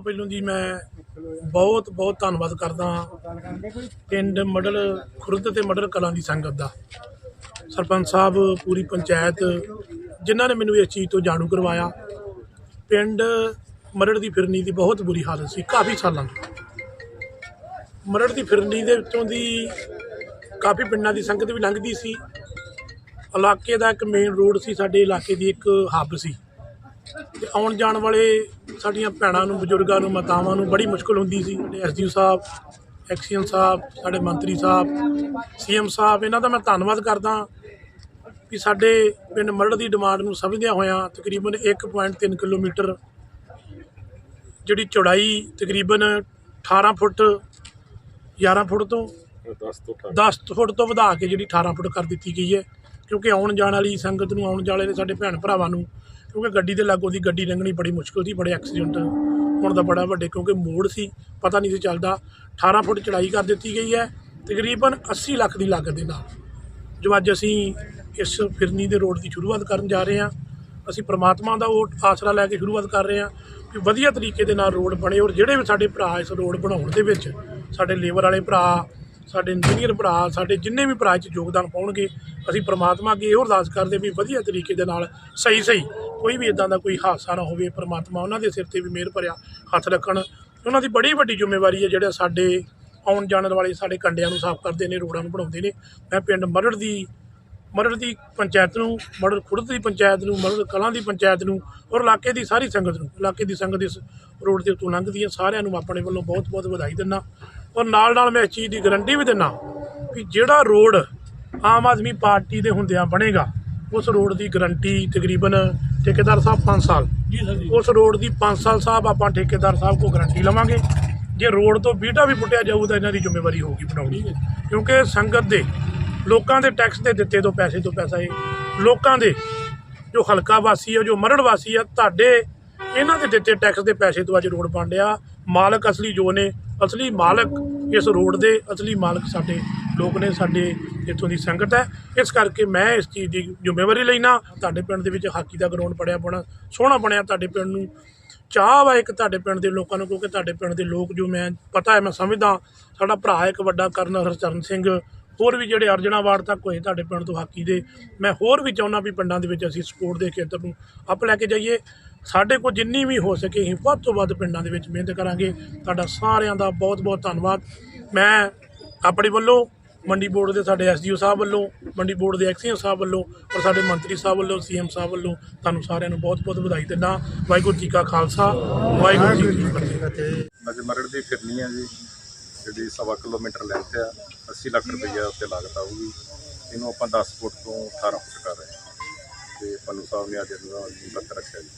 ਤੋਂ ਪਹਿਲਾਂ ਜੀ ਮੈਂ ਬਹੁਤ ਬਹੁਤ ਧੰਨਵਾਦ ਕਰਦਾ ਪਿੰਡ ਮਡਲ, ਖੁਰਦ ਤੇ ਮਡਲ ਕਲਾਂ ਦੀ ਸੰਗਤ ਦਾ। ਸਰਪੰਚ ਸਾਹਿਬ, ਪੂਰੀ ਪੰਚਾਇਤ, ਜਿਨ੍ਹਾਂ ਨੇ ਮੈਨੂੰ ਇਸ ਚੀਜ਼ ਤੋਂ ਜਾਣੂ ਕਰਵਾਇਆ। ਪਿੰਡ ਮਰੜ ਦੀ ਫਿਰਨੀ ਦੀ ਬਹੁਤ ਬੁਰੀ ਹਾਲਤ ਸੀ, ਕਾਫੀ ਸਾਲਾਂ ਤੋਂ। ਮਰੜ ਦੀ ਫਿਰਨੀ ਦੇ ਵਿੱਚੋਂ ਦੀ ਕਾਫੀ ਪਿੰਡਾਂ ਦੀ ਸੰਗਤ ਵੀ ਲੰਘਦੀ ਸੀ। ਇਲਾਕੇ ਦਾ ਇੱਕ ਮੇਨ ਰੋਡ ਸੀ, ਸਾਡੇ ਇਲਾਕੇ ਦੀ ਇੱਕ ਹੱਬ ਸੀ। ਆਉਣ ਜਾਣ ਵਾਲੇ ਸਾਡੀਆਂ ਭੈਣਾਂ ਨੂੰ ਬਜ਼ੁਰਗਾਂ ਨੂੰ ਮਾਤਾਵਾਂ ਨੂੰ ਬੜੀ ਮੁਸ਼ਕਲ ਹੁੰਦੀ ਸੀ। ਸਾਡੇ ਐਸਡੀਓ ਸਾਹਿਬ ਐਕਸੀਅਨ ਸਾਹਿਬ ਸਾਡੇ ਮੰਤਰੀ ਸਾਹਿਬ ਸੀਐਮ ਸਾਹਿਬ ਇਹਨਾਂ ਦਾ ਮੈਂ ਧੰਨਵਾਦ ਕਰਦਾ ਕਿ ਸਾਡੇ ਪਿੰਡ ਮਰੜ ਦੀ ਡਿਮਾਂਡ ਨੂੰ ਸਮਝਦਿਆਂ ਹੋਇਆਂ ਤਕਰੀਬਨ 1.3 ਕਿਲੋਮੀਟਰ ਜਿਹੜੀ ਚੌੜਾਈ ਤਕਰੀਬਨ 18 ਫੁੱਟ 11 ਫੁੱਟ ਤੋਂ 10 ਤੋਂ 18 10 ਫੁੱਟ ਤੋਂ ਵਧਾ ਕੇ ਜਿਹੜੀ 18 ਫੁੱਟ ਕਰ ਦਿੱਤੀ ਗਈ ਹੈ। ਕਿਉਂਕਿ ਆਉਣ ਜਾਣ ਵਾਲੀ ਸੰਗਤ ਨੂੰ ਆਉਣ ਜਾਲੇ ਦੇ ਸਾਡੇ ਭੈਣ ਭਰਾਵਾਂ ਨੂੰ ਕਿਉਂਕਿ ਗੱਡੀ ਦੇ ਲਾਗੋਂ ਦੀ ਗੱਡੀ ਲੰਘਣੀ ਬੜੀ ਮੁਸ਼ਕਲ ਸੀ, ਬੜੇ ਐਕਸੀਡੈਂਟ ਹੋਣ ਦਾ ਬੜਾ ਵੱਡੇ ਕਿਉਂਕਿ ਮੋੜ ਸੀ, ਪਤਾ ਨਹੀਂ ਸੀ ਚੱਲਦਾ। 18 ਫੁੱਟ ਚੜਾਈ ਕਰ ਦਿੱਤੀ ਗਈ ਹੈ, ਤਕਰੀਬਨ 80 ਲੱਖ ਦੀ ਲਾਗਤ ਦੇ ਨਾਲ। ਜੋ ਅੱਜ ਅਸੀਂ ਇਸ ਫਿਰਨੀ ਦੇ ਰੋਡ ਦੀ ਸ਼ੁਰੂਆਤ ਕਰਨ ਜਾ ਰਹੇ ਹਾਂ, ਅਸੀਂ ਪ੍ਰਮਾਤਮਾ ਦਾ ਉਹ ਆਸਰਾ ਲੈ ਕੇ ਸ਼ੁਰੂਆਤ ਕਰ ਰਹੇ ਹਾਂ ਕਿ ਵਧੀਆ ਤਰੀਕੇ ਦੇ ਨਾਲ ਰੋਡ ਬਣੇ ਔਰ ਜਿਹੜੇ ਵੀ ਸਾਡੇ ਭਰਾ ਇਸ ਰੋਡ ਬਣਾਉਣ ਦੇ ਵਿੱਚ, ਸਾਡੇ ਲੇਬਰ ਵਾਲੇ ਭਰਾ ਸਾਡੇ ਇੰਜੀਨੀਅਰ ਭਰਾ, ਸਾਡੇ ਜਿੰਨੇ ਵੀ ਭਰਾ 'ਚ ਯੋਗਦਾਨ ਪਾਉਣਗੇ, ਅਸੀਂ ਪ੍ਰਮਾਤਮਾ ਅੱਗੇ ਇਹੋ ਅਰਦਾਸ ਕਰਦੇ ਵੀ ਵਧੀਆ ਤਰੀਕੇ ਦੇ ਨਾਲ ਸਹੀ ਸਹੀ ਕੋਈ ਵੀ ਇਦਾਂ ਦਾ ਕੋਈ ਹਾਦਸਾ ਨਾ ਹੋਵੇ, ਪ੍ਰਮਾਤਮਾ ਉਹਨਾਂ ਦੇ ਸਿਰ ਤੇ ਵੀ ਮਿਹਰ ਭਰਿਆ ਹੱਥ ਰੱਖਣ। ਉਹਨਾਂ ਦੀ ਬੜੀ ਵੱਡੀ ਜ਼ਿੰਮੇਵਾਰੀ ਹੈ ਜਿਹੜਾ ਸਾਡੇ ਆਉਣ ਜਾਣ ਵਾਲੇ ਸਾਡੇ ਕੰਡਿਆਂ ਨੂੰ ਸਾਫ਼ ਕਰਦੇ ਨੇ, ਰੋਡਾਂ ਨੂੰ ਬਣਾਉਂਦੇ ਨੇ। ਮੈਂ ਪਿੰਡ ਮਰੜ ਦੀ ਮਰੜ ਦੀ ਪੰਚਾਇਤ ਨੂੰ ਮਰੜ ਖੁਰਦ ਦੀ ਪੰਚਾਇਤ ਨੂੰ ਮਰੜ ਕਲਾਂ ਦੀ ਪੰਚਾਇਤ ਨੂੰ ਔਰ ਇਲਾਕੇ ਦੀ ਸਾਰੀ ਸੰਗਤ ਨੂੰ ਇਲਾਕੇ ਦੀ ਸੰਗਤ ਇਸ ਰੋਡ ਦੇ ਉੱਤੋਂ ਲੰਘਦੀ ਹੈ। ਸਾਰਿਆਂ ਨੂੰ ਆਪਣੇ ਵੱਲੋਂ ਬਹੁਤ ਬਹੁਤ ਵਧਾਈ ਦਿੰਦਾ ਔਰ ਨਾਲ ਨਾਲ ਮੈਂ ਇਸ ਚੀਜ਼ ਦੀ ਗਾਰੰਟੀ ਵੀ ਦਿੰਦਾ ਕਿ ਜਿਹੜਾ ਰੋਡ ਆਮ ਆਦਮੀ ਪਾਰਟੀ ਦੇ ਹੁੰਦਿਆਂ ਬਣੇਗਾ ਉਸ ਰੋਡ ਦੀ ਗਾਰੰਟੀ ਤਕਰੀਬਨ ਠੇਕੇਦਾਰ ਸਾਹਿਬ 5 ਸਾਲ ਜੀ ਸਰ ਜੀ। ਉਸ ਰੋਡ ਦੀ 5 ਸਾਲ ਸਾਹਿਬ ਆਪਾਂ ਠੇਕੇਦਾਰ ਸਾਹਿਬ ਕੋਲ ਗਾਰੰਟੀ ਲਵਾਂਗੇ। ਜੇ ਰੋਡ ਤੋਂ ਬੀਟਾ ਵੀ ਪੁੱਟਿਆ ਜਾਊ ਤਾਂ ਇਹਨਾਂ ਦੀ ਜ਼ਿੰਮੇਵਾਰੀ ਹੋਊਗੀ ਬਣਾਉਣੀ। ਕਿਉਂਕਿ ਸੰਗਤ ਦੇ ਲੋਕਾਂ ਦੇ ਟੈਕਸ ਦੇ ਦਿੱਤੇ ਤੋਂ ਪੈਸੇ ਤੋਂ ਪੈਸਾ ਇਹ। ਲੋਕਾਂ ਦੇ, ਜੋ ਹਲਕਾ ਵਾਸੀ ਆ, ਜੋ ਮਰੜ ਵਾਸੀ ਆ, ਤੁਹਾਡੇ ਇਹਨਾਂ ਦੇ ਦਿੱਤੇ ਟੈਕਸ ਦੇ ਪੈਸੇ ਤੋਂ ਅੱਜ ਰੋਡ ਬਣ ਰਿਹਾ। ਮਾਲਕ ਅਸਲੀ ਜੋ ਨੇ, ਅਸਲੀ ਮਾਲਕ ਇਸ ਰੋਡ ਦੇ, ਅਸਲੀ ਮਾਲਕ ਸਾਡੇ ਲੋਕ ਨੇ, ਸਾਡੇ ਇੱਥੋਂ ਦੀ ਸੰਗਤ ਹੈ। ਇਸ ਕਰਕੇ ਮੈਂ ਇਸ ਚੀਜ਼ ਦੀ ਜ਼ਿੰਮੇਵਾਰੀ ਲੈਣਾ ਤੁਹਾਡੇ ਪਿੰਡ ਦੇ ਵਿੱਚ ਹਾਕੀ ਦਾ ਗਰਾਊਂਡ ਪੜਿਆ ਬਣਾ, ਸੋਹਣਾ ਬਣਿਆ ਤੁਹਾਡੇ ਪਿੰਡ ਨੂੰ। ਚਾਹ ਵਾ ਇੱਕ ਤੁਹਾਡੇ ਪਿੰਡ ਦੇ ਲੋਕਾਂ ਨੂੰ, ਕਿਉਂਕਿ ਤੁਹਾਡੇ ਪਿੰਡ ਦੇ ਲੋਕ ਜੋ ਮੈਂ, ਪਤਾ ਹੈ, ਮੈਂ ਸਮਝਦਾ। ਸਾਡਾ ਭਰਾ ਇੱਕ ਵੱਡਾ ਕਰਨਲ ਹਰਚਰਨ ਸਿੰਘ ਹੋਰ ਵੀ ਜਿਹੜੇ ਅਰਜਣਾ ਵਾਰਡ ਤੱਕ ਹੋਏ ਤੁਹਾਡੇ ਪਿੰਡ ਤੋਂ ਹਾਕੀ ਦੇ, ਮੈਂ ਹੋਰ ਵੀ ਚਾਹੁੰਦਾ ਵੀ ਪਿੰਡਾਂ ਦੇ ਵਿੱਚ ਅਸੀਂ ਸਪੋਰਟ ਦੇ ਖੇਤਰ ਨੂੰ ਅਪ ਲੈ ਕੇ ਜਾਈਏ। ਸਾਡੇ ਕੋਲ ਜਿੰਨੀ ਵੀ ਹੋ ਸਕੇ ਅਸੀਂ ਵੱਧ ਤੋਂ ਵੱਧ ਪਿੰਡਾਂ ਦੇ ਵਿੱਚ ਮਿਹਨਤ ਕਰਾਂਗੇ। ਤੁਹਾਡਾ ਸਾਰਿਆਂ ਦਾ ਬਹੁਤ ਬਹੁਤ ਧੰਨਵਾਦ। ਮੈਂ ਆਪਣੇ ਵੱਲੋਂ ਮੰਡੀ ਬੋਰਡ ਦੇ ਸਾਡੇ ਐਸਡੀਓ ਸਾਹਿਬ ਵੱਲੋਂ, ਮੰਡੀ ਬੋਰਡ ਦੇ ਐਕਸੀਅਨ ਸਾਹਿਬ ਵੱਲੋਂ ਔਰ ਸਾਡੇ ਮੰਤਰੀ ਸਾਹਿਬ ਵੱਲੋਂ, ਸੀਐਮ ਸਾਹਿਬ ਵੱਲੋਂ ਤੁਹਾਨੂੰ ਸਾਰਿਆਂ ਨੂੰ ਬਹੁਤ ਬਹੁਤ ਵਧਾਈ ਦਿੰਦਾ। ਵਾਹਿਗੁਰੂ ਜੀ ਕਾ ਖਾਲਸਾ, ਵਾਹਿਗੁਰੂ ਜੀ ਕੀ ਫਤਿਹ। ਅੱਜ ਮਰੜ ਦੀ ਫਿਰਨੀ ਆ ਜੀ। ਜਿਹੜੀ ਸਵਾ ਕਿਲੋਮੀਟਰ ਲੈਂਥ ਆ 80 ਲੱਖ ਰੁਪਈਆ ਉੱਤੇ ਲਾਗਤ ਆਊਗੀ। ਇਹਨੂੰ ਆਪਾਂ 10 ਫੁੱਟ ਤੋਂ 18 ਫੁੱਟ ਕਰ ਰਹੇ ਹਾਂ। ਤੇ ਪੰਨੂ ਸਾਹਿਬ ਨੇ ਅੱਜ ਇਹਦਾ ਤੱਕ ਰੱਖਿਆ ਜੀ।